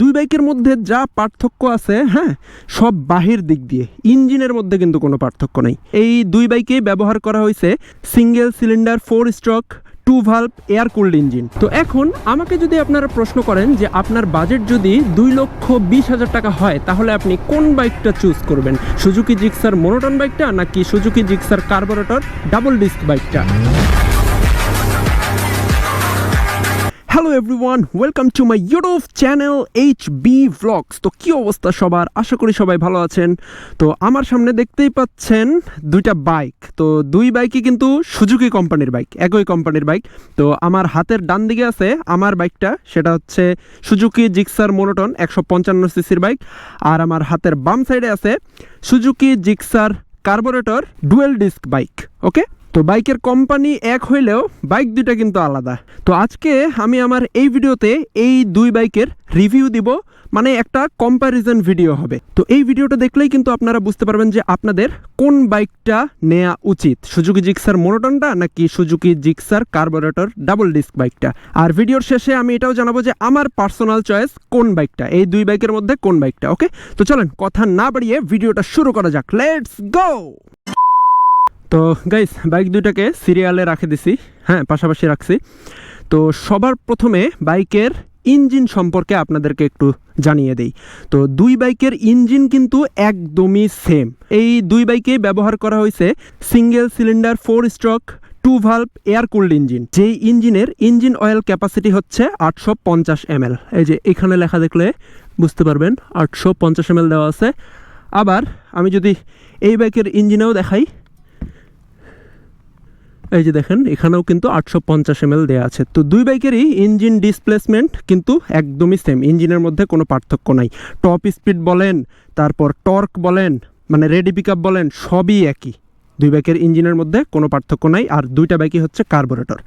দুই বাইকের মধ্যে যা পার্থক্য আছে হ্যাঁ সব বাহির দিক দিয়ে। ইঞ্জিনের মধ্যে কিন্তু কোনো পার্থক্য নেই। এই দুই বাইকেই ব্যবহার করা হয়েছে single cylinder, four stroke, two valve air cooled engine. তো এখন আমাকে যদি আপনারা প্রশ্ন করেন যে আপনার বাজেট যদি দুই লক্ষ বিশ হাজার টাকা হয়, তাহলে আপনি কোন বাইকটা চুজ করবেন? সুজুকি জিক্সার মোনোটন বাইকটা নাকি Suzuki Gixxer carburettor double disc বাইকটা? Hello everyone welcome to my YouTube channel H B vlogs তো কী অবস্থা সবার? আশা করি সবাই ভালো আছেন। তো আমার সামনে দেখতেই পাচ্ছেন দুইটা বাইক তো দুই বাইকই কিন্তু সুজুকি কোম্পানির বাইক একই কোম্পানির বাইক তো আমার হাতের ডান দিকে আছে আমার বাইকটা সেটা হচ্ছে সুজুকি জিক্সার মোনোটন একশো পঞ্চান্ন সিসির বাইক আর আমার হাতের বাম সাইডে আছে Suzuki Gixxer carburettor dual disc bike okay তো বাইকের কোম্পানি এক হইলেও বাইক দুইটা কিন্তু আলাদা। তো আজকে আমি আমার এই ভিডিওতে এই দুই বাইকের রিভিউ দিব মানে একটা কম্প্যারিজন ভিডিও হবে। তো এই ভিডিওটা দেখলেই কিন্তু আপনারা বুঝতে পারবেন যে আপনাদের কোন বাইকটা নেওয়া উচিত। সুজুকি জিক্সার মোনোটনটা নাকি Suzuki Gixxer carburettor double disc বাইকটা? আর ভিডিওর শেষে আমি এটাও জানাব যে আমার পার্সোনাল চয়েস কোন বাইকটা, এই দুই বাইকের মধ্যে কোন বাইকটা ওকে তো চলেন, কথা না বাড়িয়ে ভিডিওটা শুরু করা যাক। লেটস গো তো গাইস বাইক দুইটাকে সিরিয়ালে রাখে দিছি হ্যাঁ পাশাপাশি রাখছি। তো সবার প্রথমে বাইকের ইঞ্জিন সম্পর্কে আপনাদেরকে একটু জানিয়ে দেই। তো দুই বাইকের ইঞ্জিন কিন্তু একদমই সেম এই দুই বাইকেই ব্যবহার করা হয়েছে single cylinder four stroke two valve air cooled engine যেই ইঞ্জিনের ইঞ্জিন অয়েল ক্যাপাসিটি হচ্ছে আটশো পঞ্চাশ এমএল এই যে এখানে লেখা দেখলে বুঝতে পারবেন, আটশো পঞ্চাশ এমএল দেওয়া আছে। আবার আমি যদি এই বাইকের ইঞ্জিনেও দেখাই এই যে দেখেন, এখানেও কিন্তু আটশো পঞ্চাশ এম দেওয়া আছে। তো দুই বাইকেরই ইঞ্জিন ডিসপ্লেসমেন্ট কিন্তু একদমই সেম ইঞ্জিনের মধ্যে কোনো পার্থক্য নাই। টপ স্পিড বলেন, তারপর টর্ক বলেন মানে রেডি পিক বলেন, সবই একই। দুই বাইকের ইঞ্জিনের মধ্যে কোনো পার্থক্য নাই, আর দুইটা বাইকই হচ্ছে কার্বোরেটর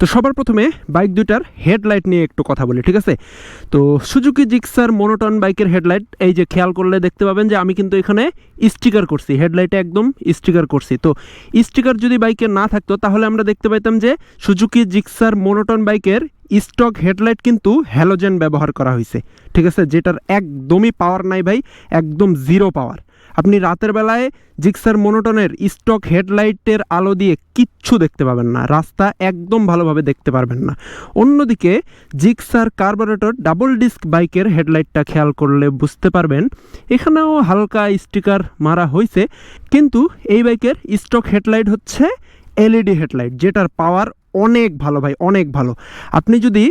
তো সবার প্রথমে বাইক দুইটার হেডলাইট নিয়ে একটু কথা বলি, ঠিক আছে? তো সুজুকি জিক্সার মোনোটন বাইকের হেডলাইট, এই যে খেয়াল করলে দেখতে পাবেন যে আমি কিন্তু এখানে স্টিকার করছি, হেডলাইটে একদম স্টিকার করছি। তো স্টিকার যদি বাইকে না থাকতো, তাহলে আমরা দেখতে পাইতাম যে সুজুকি জিক্সার মোনোটন বাইকের স্টক হেডলাইট কিন্তু হ্যালোজেন ব্যবহার করা হয়েছে ঠিক আছে? যেটার একদমই পাওয়ার নাই ভাই, একদম জিরো পাওয়ার আপনি রাতের বেলায় জিক্সার মোনোটনের স্টক হেডলাইটের আলো দিয়ে কিচ্ছু দেখতে পাবেন না। রাস্তা একদম ভালোভাবে দেখতে পারবেন না। অন্যদিকে জিক্সার কার্বোরেটর ডাবল ডিস্ক বাইকের হেডলাইটটা খেয়াল করলে বুঝতে পারবেন, এখানেও হালকা স্টিকার মারা হয়েছে কিন্তু এই বাইকের স্টক হেডলাইট হচ্ছে এলইডি হেডলাইট, যেটার পাওয়ার অনেক ভালো ভাই, অনেক ভালো। আপনি যদি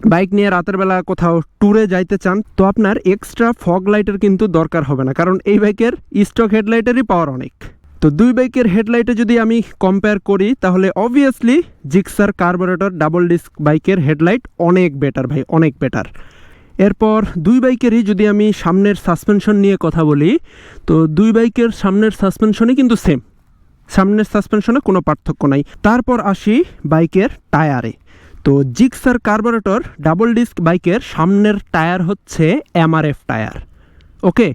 বাইক নিয়ে রাতের বেলা কোথাও ট্যুরে যাইতে চান, তো আপনার এক্সট্রা ফগ লাইটের কিন্তু দরকার হবে না, কারণ এই বাইকের স্টক হেডলাইটেরই পাওয়ার অনেক। তো দুই বাইকের হেডলাইটে যদি আমি কম্পেয়ার করি, তাহলে obviously Gixxer carburettor double disc বাইকের হেডলাইট অনেক বেটার ভাই, অনেক বেটার এরপর দুই বাইকেরই যদি আমি সামনের সাসপেনশন নিয়ে কথা বলি, তো দুই বাইকের সামনের সাসপেনশনই কিন্তু সেম সামনের সাসপেনশনে কোনো পার্থক্য নাই। তারপর আসি বাইকের টায়ারে তো জিক্সার কার্বোরেটর ডাবল ডিস্ক বাইকের সামনের টায়ার হচ্ছে এমআরএফ টায়ার। ওকে?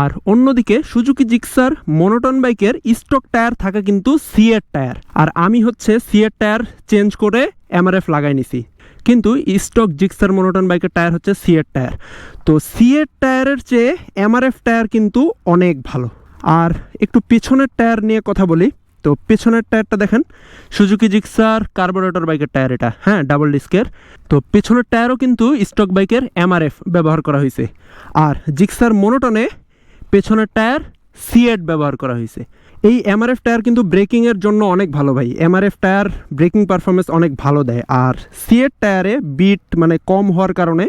আর অন্যদিকে সুজুকি জিক্সার মোনোটন বাইকের স্টক টায়ার থাকা কিন্তু সিএর টায়ার। আর আমি হচ্ছে সিএর টায়ার চেঞ্জ করে এমআরএফ লাগাই নিছি। কিন্তু স্টক জিক্সার মোনোটন বাইকের টায়ার হচ্ছে সিএর টায়ার। তো সিএর টায়ারের চেয়ে এমআরএফ টায়ার কিন্তু অনেক ভালো। আর একটু পেছনের টায়ার নিয়ে কথা বলি। তো পেছনের টায়ারটা দেখেন সুজুকি জিক্সার কার্বোরেটর বাইকের টায়ার এটা হ্যাঁ ডাবল ডিস্কের তো পেছনের টায়ারও কিন্তু স্টক বাইকের এমআরএফ ব্যবহার করা হয়েছে। আর জিক্সার মোনোটনে পেছনের টায়ার সিএড ব্যবহার করা হয়েছে। এই এমআরএফ টায়ার কিন্তু ব্রেকিংয়ের জন্য অনেক ভালো ভাই। এমআরএফ টায়ার ব্রেকিং পারফরমেন্স অনেক ভালো দেয়। আর সিএড টায়ারে বিট মানে কম হওয়ার কারণে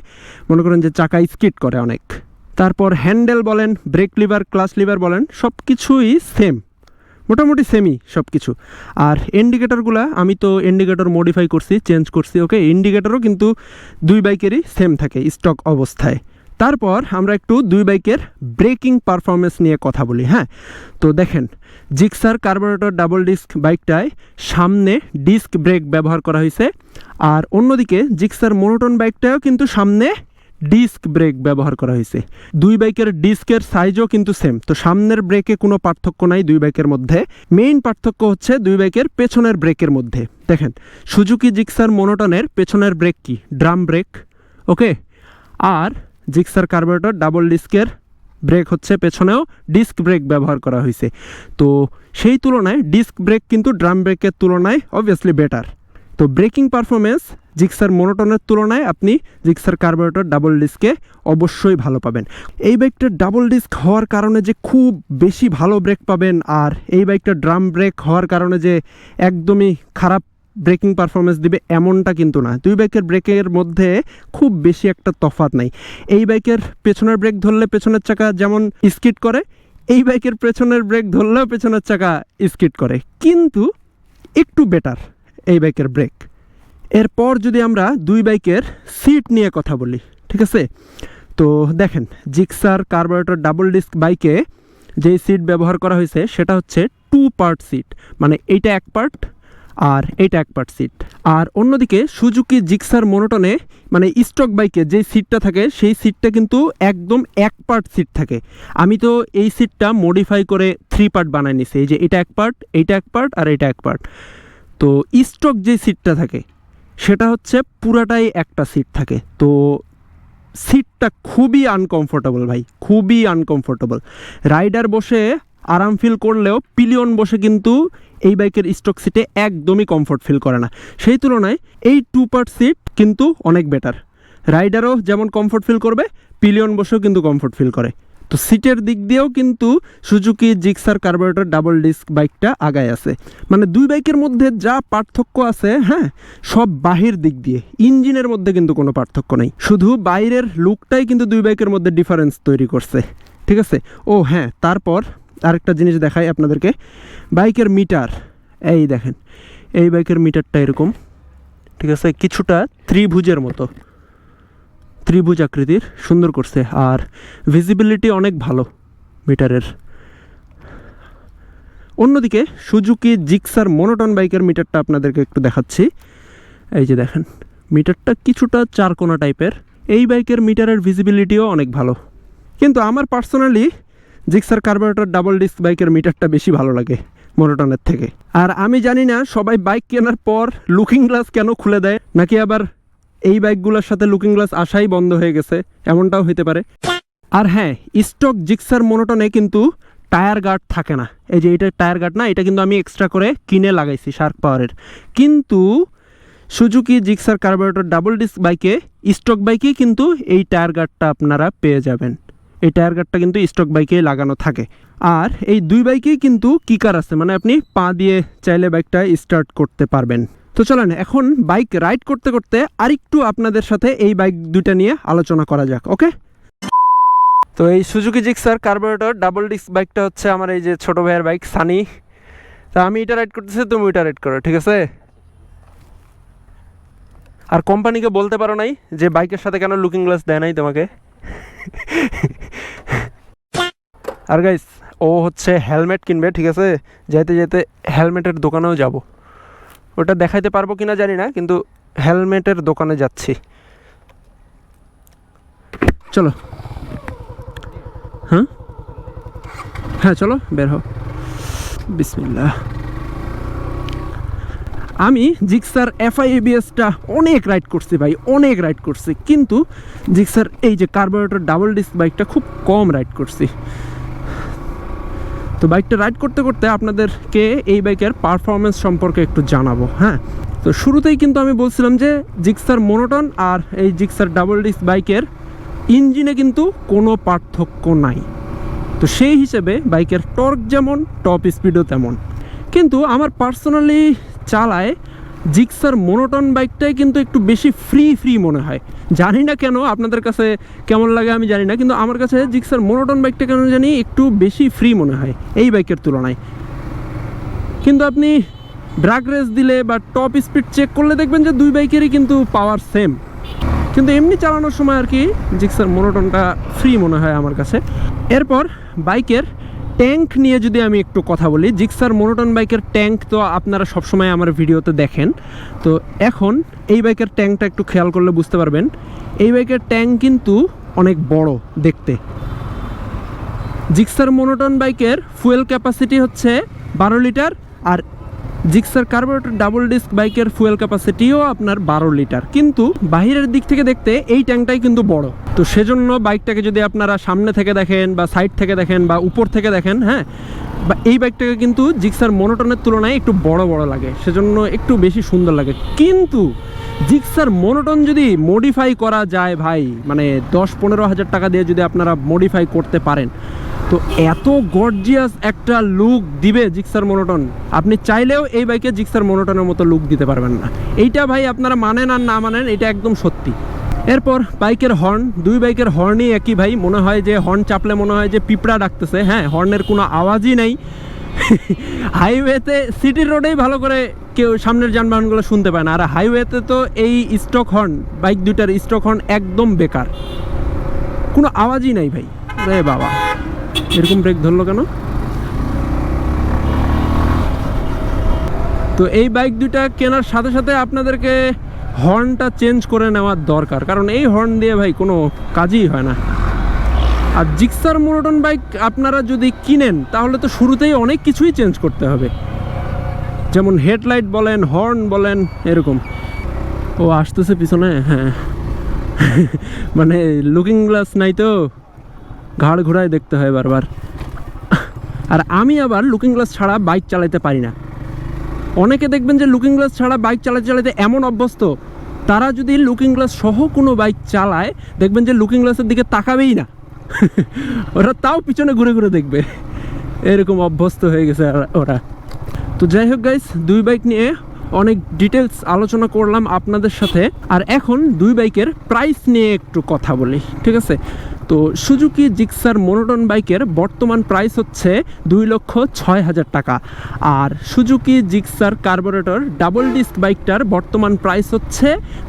মনে করেন যে চাকা স্কিড করে অনেক। তারপর হ্যান্ডেল বলেন ব্রেক লিভার ক্লাস লিভার বলেন সব কিছুই সেম মোটামুটি সেমই সব কিছু আর ইন্ডিকেটরগুলো আমি তো ইন্ডিকেটর মডিফাই করছি চেঞ্জ করছি ওকে ইন্ডিকেটরও কিন্তু দুই বাইকেরই সেম থাকে স্টক অবস্থায়। তারপর আমরা একটু দুই বাইকের ব্রেকিং পারফরমেন্স নিয়ে কথা বলি হ্যাঁ? তো দেখেন জিক্সার কার্বোরেটর ডাবল ডিস্ক বাইকটায় সামনে ডিস্ক ব্রেক ব্যবহার করা হয়েছে, আর অন্যদিকে জিক্সার মোনোটন বাইকটাও কিন্তু সামনে ডিস্ক ব্রেক ব্যবহার করা হয়েছে। দুই বাইকের ডিস্কের সাইজও কিন্তু সেম। তো সামনের ব্রেকে কোনো পার্থক্য নাই দুই বাইকের মধ্যে। মেইন পার্থক্য হচ্ছে দুই বাইকের পেছনের ব্রেকের মধ্যে। দেখেন, সুজুকি জিক্সার মোনোটনের পেছনের ব্রেক কি? Drum brake. ওকে? আর জিক্সার কার্বোরেটর ডাবল ডিস্কের ব্রেক হচ্ছে পেছনেও ডিস্ক ব্রেক ব্যবহার করা হয়েছে। তো সেই তুলনায় ডিস্ক ব্রেক কিন্তু ড্রাম ব্রেকের তুলনায় অবভিয়াসলি বেটার তো ব্রেকিং পারফরমেন্স জিক্সার মোনোটনের তুলনায় আপনি জিক্সার কার্বোরেটর ডাবল ডিস্কে অবশ্যই ভালো পাবেন। এই বাইকটার ডাবল ডিস্ক হওয়ার কারণে যে খুব বেশি ভালো ব্রেক পাবেন আর এই বাইকটা ড্রাম ব্রেক হওয়ার কারণে যে একদমই খারাপ ব্রেকিং পারফরমেন্স দিবে এমনটা কিন্তু না। দুই বাইকের ব্রেকের মধ্যে খুব বেশি একটা তফাৎ নাই। এই বাইকের পেছনের ব্রেক ধরলে পেছনের চাকা যেমন স্কিড করে, এই বাইকের পেছনের ব্রেক ধরলেও পেছনের চাকা স্কিট করে। কিন্তু একটু বেটার এই বাইকের ব্রেক। এরপর যদি আমরা দুই বাইকের সিট নিয়ে কথা বলি, ঠিক আছে? তো দেখেন, জিক্সার কার্বোরেটর ডাবল ডিস্ক বাইকে যেই সিট ব্যবহার করা হয়েছে, সেটা হচ্ছে টু পার্ট সিট মানে এইটা এক পার্ট আর এইটা এক পার্ট সিট। আর অন্যদিকে সুজুকি জিক্সার মোনোটনে মানে স্টক বাইকে যেই সিটটা থাকে, সেই সিটটা কিন্তু একদম এক পার্ট সিট থাকে। আমি তো এই সিটটা মডিফাই করে থ্রি পার্ট বানাই নিছি, এই যে এটা এক পার্ট, এইটা এক পার্ট আর এটা এক পার্ট। তো স্টক যে সিটটা থাকে সেটা হচ্ছে পুরাটাই একটা সিট থাকে। তো সিটটা খুবই আনকমফোর্টেবল ভাই, খুবই আনকমফোর্টেবল রাইডার বসে আরাম ফিল করলেও পিলিয়ন বসে কিন্তু এই বাইকের স্টক সিটে একদমই কমফোর্ট ফিল করে না। সেই তুলনায় এই টু পার্ট সিট কিন্তু অনেক বেটার রাইডারও যেমন কমফোর্ট ফিল করবে পিলিয়ন বসেও কিন্তু কমফোর্ট ফিল করে। তো সিটের দিক দিয়েও কিন্তু Suzuki Gixxer carburettor double disc বাইকটা আগায় আছে। মানে দুই বাইকের মধ্যে যা পার্থক্য আছে হ্যাঁ সব বাহির দিক দিয়ে। ইঞ্জিনের মধ্যে কিন্তু কোনো পার্থক্য নেই। শুধু বাইরের লুকটাই কিন্তু দুই বাইকের মধ্যে ডিফারেন্স তৈরি করছে। ঠিক আছে? ও হ্যাঁ তারপর আরেকটা জিনিস দেখাই আপনাদেরকে। বাইকের মিটার, এই দেখেন, এই বাইকের মিটারটা এরকম। ঠিক আছে? কিছুটা ত্রিভুজের মতো। ত্রিভুজ আকৃতির সুন্দর করছে আর ভিজিবিলিটি অনেক ভালো মিটারের অন্যদিকে সুজুকি জিক্সার মোনোটন বাইকের মিটারটা আপনাদেরকে একটু দেখাচ্ছি। এই যে দেখেন মিটারটা কিছুটা চারকোনা টাইপের এই বাইকের মিটারের ভিজিবিলিটিও অনেক ভালো। কিন্তু আমার personally Gixxer carburettor double disc বাইকের মিটারটা বেশি ভালো লাগে মোনোটনের থেকে। আর আমি জানি না সবাই বাইক কেনার পর লুকিং গ্লাস কেন খুলে দেয়, নাকি আবার এই বাইকগুলোর সাথে লুকিং গ্লাস আসাই বন্ধ হয়ে গেছে, এমনটাও হতে পারে। আর হ্যাঁ স্টক জিক্সার মোনোটনে কিন্তু টায়ার গার্ড থাকে না। এই যে এটা টায়ার গার্ড না, এটা কিন্তু আমি এক্সট্রা করে কিনে লাগাইছি শার্ক পাওয়ারের কিন্তু Suzuki Gixxer carburettor double disc বাইকে স্টক বাইকেই কিন্তু এই টায়ার গার্ডটা আপনারা পেয়ে যাবেন। এই টায়ার গার্ডটা কিন্তু স্টক বাইকে লাগানো থাকে। আর এই দুই বাইকেই কিন্তু কিকার আছে মানে আপনি পা দিয়ে চাইলে বাইকটা স্টার্ট করতে পারবেন। তো চলেন, এখন বাইক রাইড করতে করতে আরেকটু আপনাদের সাথে এই বাইক দুইটা নিয়ে আলোচনা করা যাক ওকে তো এই Suzuki Gixxer carburettor double disc বাইকটা হচ্ছে আমার এই যে ছোট ভাইয়ের বাইক সানি তা আমি এটা রাইড করতেছি, তুমি এটা রাইড করো, ঠিক আছে? আর কোম্পানিকে বলতে পারো নাই যে বাইকের সাথে কেন লুকিং গ্লাস দেয় নাই তোমাকে। আর গাইস ও হচ্ছে হেলমেট কিনবে, ঠিক আছে? যেতে যেতে হেলমেটের দোকানেও যাব। ওটা দেখাইতে পারব কিনা জানি না, কিন্তু হেলমেটের দোকানে যাচ্ছি। চলো। হ্যাঁ? হ্যাঁ চলো, বের হও। বিসমিল্লাহ। আমি জিক্সার এফআই এবিএসটা অনেক রাইড করছি ভাই, অনেক রাইড করছি, কিন্তু জিক্সার এই যে কার্বোরেটর ডাবল ডিস্ক বাইকটা খুব কম রাইড করছি। তো বাইকটা রাইড করতে করতে আপনাদেরকে এই বাইকের পারফরমেন্স সম্পর্কে একটু জানাব হ্যাঁ? তো শুরুতেই কিন্তু আমি বলছিলাম যে জিক্সার মোনোটন আর এই জিক্সার ডাবল ডিস্ক বাইকের ইঞ্জিনে কিন্তু কোনো পার্থক্য নাই। তো সেই হিসেবে বাইকের টর্ক যেমন টপ স্পিডও তেমন। কিন্তু আমার পার্সোনালি চালায় জিক্সার মোনোটন বাইকটাই কিন্তু একটু বেশি ফ্রি ফ্রি মনে হয়। জানি না কেন আপনাদের কাছে কেমন লাগে আমি জানি না, কিন্তু আমার কাছে জিক্সার মোনোটন বাইকটা কেন জানি একটু বেশি ফ্রি মনে হয় এই বাইকের তুলনায়। কিন্তু আপনি ড্রাগ রেস দিলে বা টপ স্পিড চেক করলে দেখবেন যে দুই বাইকেরই কিন্তু পাওয়ার সেম কিন্তু এমনি চালানোর সময় আর কি জিক্সার মোনোটনটা ফ্রি মনে হয় আমার কাছে। এরপর বাইকের ট্যাঙ্ক নিয়ে যদি আমি একটু কথা বলি, জিক্সার মোনোটন বাইকের ট্যাঙ্ক তো আপনারা সবসময় আমার ভিডিওতে দেখেন। তো এখন এই বাইকের ট্যাঙ্কটা একটু খেয়াল করলে বুঝতে পারবেন, এই বাইকের ট্যাঙ্ক কিন্তু অনেক বড় দেখতে। জিক্সার মোনোটন বাইকের ফুয়েল ক্যাপাসিটি হচ্ছে বারো লিটার আর জিক্সার কার্বোরেটর ডাবল ডিস্ক বাইকের ফুয়েল ক্যাপাসিটিও আপনার বারো লিটার। কিন্তু বাহিরের দিক থেকে দেখতে এই ট্যাঙ্কটাই কিন্তু বড়। তো সেজন্য বাইকটাকে যদি আপনারা সামনে থেকে দেখেন বা সাইড থেকে দেখেন বা উপর থেকে দেখেন হ্যাঁ বা এই বাইকটাকে কিন্তু জিক্সার মনোটনের তুলনায় একটু বড় বড় লাগে। সেজন্য একটু বেশি সুন্দর লাগে। কিন্তু জিক্সার মনোটন যদি মডিফাই করা যায় ভাই মানে দশ পনেরো হাজার টাকা দিয়ে যদি আপনারা মডিফাই করতে পারেন তো এত গর্জিয়াস একটা লুক দিবে জিক্সার মনোটন। আপনি চাইলেও এই বাইকে জিক্সার মনোটনের মতো লুক দিতে পারবেন না। এইটা ভাই আপনারা মানেন আর না মানেন, এটা একদম সত্যি। এরপর বাইকের হর্ন দুই বাইকের হর্নই একই ভাই। মনে হয় যে হর্ন চাপলে মনে হয় যে পিঁপড়া ডাকতেছে। হ্যাঁ হর্নের কোনো আওয়াজই নেই। হাইওয়েতে সিটি রোডেই ভালো করে কেউ সামনের যানবাহনগুলো শুনতে পায় না। আর হাইওয়েতে তো এই স্টক হর্ন বাইক দুইটার স্টক হর্ন একদম বেকার। কোনো আওয়াজই নাই ভাই। রে বাবা। এরকম ব্রেক ধরলো কেন? তো এই বাইক দুইটা কেনার সাথে সাথে আপনাদেরকে হর্নটা চেঞ্জ করে নেওয়ার দরকার। কারণ এই হর্ন দিয়ে ভাই কোনো কাজই হয় না। আর জিক্সার মোনোটন বাইক আপনারা যদি কিনেন, তাহলে তো শুরুতেই অনেক কিছুই চেঞ্জ করতে হবে। যেমন হেডলাইট বলেন হর্ন বলেন, এরকম। ও, আসতেছে পিছনে? হ্যাঁ। মানে লুকিং গ্লাস নাই তো? ঘাড় ঘোড়ায় দেখতে হয় বারবার। আর আমি আবার লুকিং গ্লাস ছাড়া বাইক চালাতে পারি না। অনেকে দেখবেন যে লুকিং গ্লাস ছাড়া বাইক চালাতে চালাতে এমন অভ্যস্ত। তারা যদি লুকিং গ্লাস সহ কোনো বাইক চালায়, দেখবেন যে লুকিং গ্লাসের দিকে তাকাবেই না। ওরা তাও পিছনে ঘুরে ঘুরে দেখবে। এরকম অভ্যস্ত হয়ে গেছে ওরা। তো যাই হোক গাইস দুই বাইক নিয়ে অনেক ডিটেলস আলোচনা করলাম আপনাদের সাথে। আর এখন দুই বাইকের প্রাইস নিয়ে একটু কথা বলি, ঠিক আছে? তো সুজুকি জিক্সার মোনোটন বাইকের বর্তমান প্রাইস হচ্ছে দুই লক্ষ ছয় হাজার টাকা। আর Suzuki Gixxer carburettor double disc বাইকটার বর্তমান প্রাইস হচ্ছে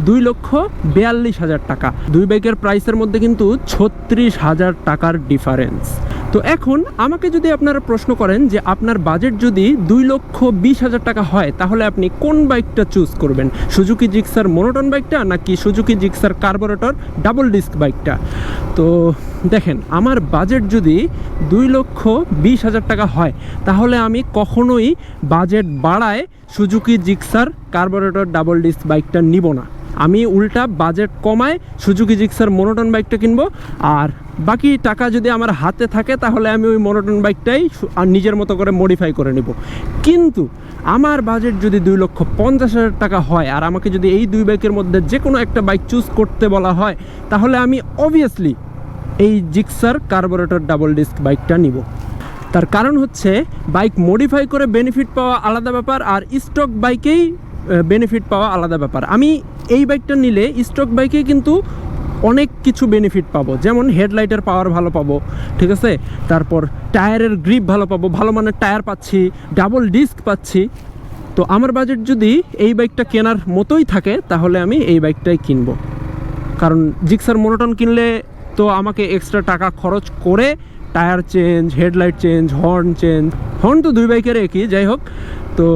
দুই লক্ষ বিয়াল্লিশ হাজার টাকা। দুই বাইকের প্রাইসের মধ্যে কিন্তু ছত্রিশ হাজার টাকার ডিফারেন্স। তো এখন আমাকে যদি আপনারা প্রশ্ন করেন যে আপনার বাজেট যদি দুই লক্ষ বিশ হাজার টাকা হয়, তাহলে আপনি কোন বাইকটা চুজ করবেন? সুজুকি জিক্সার মোনোটন বাইকটা নাকি Suzuki Gixxer carburettor double disc বাইকটা? তো দেখেন, আমার বাজেট যদি দুই লক্ষ বিশ হাজার টাকা হয়, তাহলে আমি কখনোই বাজেট বাড়ায় Suzuki Gixxer carburettor double disc বাইকটা নিব না। আমি উল্টা বাজেট কমায় সুজুকি জিক্সার মোনোটন বাইকটা কিনবো, আর বাকি টাকা যদি আমার হাতে থাকে, তাহলে আমি ওই মোনোটন বাইকটাই আর নিজের মতো করে মডিফাই করে নিব। কিন্তু আমার বাজেট যদি দুই লক্ষ পঞ্চাশ হাজার টাকা হয়, আর আমাকে যদি এই দুই বাইকের মধ্যে যে কোনো একটা বাইক চুজ করতে বলা হয়, তাহলে আমি অবভিয়াসলি এই জিক্সার কার্বোরেটর ডাবল ডিস্ক বাইকটা নিব। তার কারণ হচ্ছে বাইক মডিফাই করে বেনিফিট পাওয়া আলাদা ব্যাপার, আর স্টক বাইকেই বেনিফিট পাওয়া আলাদা ব্যাপার। আমি এই বাইকটা নিলে স্টক বাইকে কিন্তু অনেক কিছু বেনিফিট পাবো। যেমন হেডলাইটের পাওয়ার ভালো পাবো, ঠিক আছে? তারপর টায়ারের গ্রিপ ভালো পাবো, ভালো মানের টায়ার পাচ্ছি ডাবল ডিস্ক পাচ্ছি। তো আমার বাজেট যদি এই বাইকটা কেনার মতোই থাকে, তাহলে আমি এই বাইকটাই কিনবো। কারণ জিক্সার মোনোটন কিনলে তো আমাকে এক্সট্রা টাকা খরচ করে tyre change headlight change horn change horn তো দুই বাইকের একই, যাই হোক। তো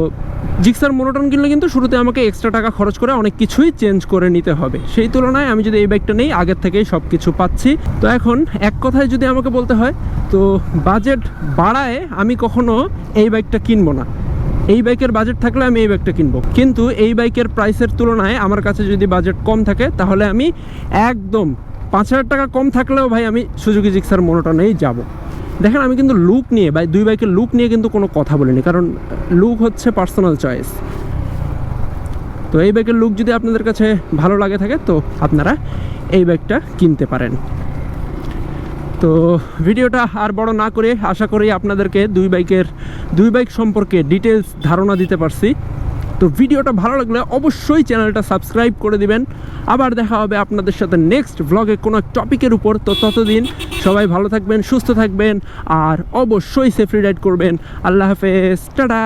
জিক্সার মোনোটন কিনলে কিন্তু শুরুতে আমাকে এক্সট্রা টাকা খরচ করে অনেক কিছুই চেঞ্জ করে নিতে হবে। সেই তুলনায় আমি যদি এই বাইকটা নেই, আগের থেকেই সব কিছু পাচ্ছি। তো এখন এক কথায় যদি আমাকে বলতে হয়, তো বাজেট বাড়ায় আমি কখনো এই বাইকটা কিনবো না। এই বাইকের বাজেট থাকলে আমি এই বাইকটা কিনবো। কিন্তু এই বাইকের প্রাইসের তুলনায় আমার কাছে যদি বাজেট কম থাকে, তাহলে আমি একদম পাঁচ হাজার টাকা কম থাকলেও ভাই আমি সুজুকি জিক্সার মোনোটনেই যাব। দেখেন, আমি কিন্তু লুক নিয়ে বা দুই বাইকের লুক নিয়ে কিন্তু কোনো কথা বলিনি, কারণ লুক হচ্ছে পার্সোনাল চয়েস তো এই বাইকের লুক যদি আপনাদের কাছে ভালো লাগে থাকে, তো আপনারা এই ব্যাগটা কিনতে পারেন। তো ভিডিওটা আর বড় না করে আশা করি আপনাদেরকে দুই বাইকের দুই বাইক সম্পর্কে ডিটেলস ধারণা দিতে পারছি। তো ভিডিওটা ভালো লাগলে অবশ্যই চ্যানেলটা সাবস্ক্রাইব করে দিবেন। আবার দেখা হবে আপনাদের সাথে নেক্সট ব্লগে কোনো টপিকের উপর। তো ততদিন সবাই ভালো থাকবেন, সুস্থ থাকবেন, আর অবশ্যই সেফ রাইড করবেন। আল্লাহ হাফেজ, টাটা!